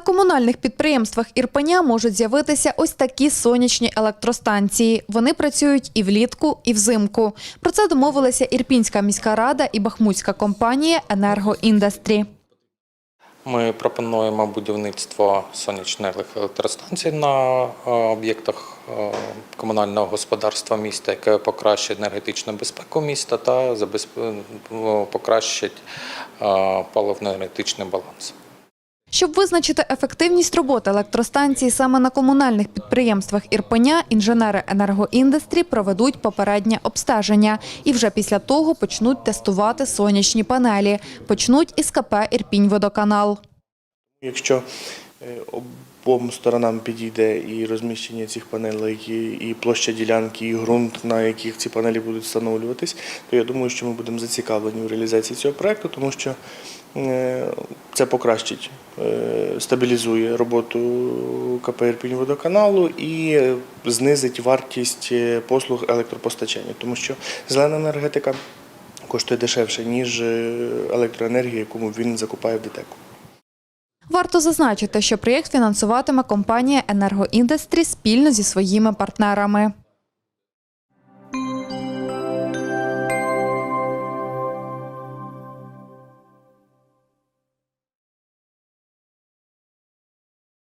На комунальних підприємствах Ірпеня можуть з'явитися ось такі сонячні електростанції. Вони працюють і влітку, і взимку. Про це домовилися Ірпінська міська рада і бахмутська компанія «Енергоіндастрі». Ми пропонуємо будівництво сонячних електростанцій на е, об'єктах е, комунального господарства міста, яке покращить енергетичну безпеку міста та е, покращить е, паливно-енергетичний баланс. Щоб визначити ефективність роботи електростанції саме на комунальних підприємствах Ірпеня, інженери енергоіндустрі проведуть попереднє обстеження і вже після того почнуть тестувати сонячні панелі. Почнуть із КП «Ірпінь-Водоканал». Якщо обом сторонам підійде і розміщення цих панелей, і- площа ділянки, і ґрунт, на яких ці панелі будуть встановлюватись, то я думаю, що ми будемо зацікавлені в реалізації цього проекту, тому що е, це покращить, е, стабілізує роботу КП «Ірпінь-Водоканалу і знизить вартість е, послуг електропостачання, тому що зелена енергетика коштує дешевше, ніж електроенергія, яку він закупає в ДТЕКу. Варто зазначити, що проєкт фінансуватиме компанія «Енергоіндастрі» спільно зі своїми партнерами.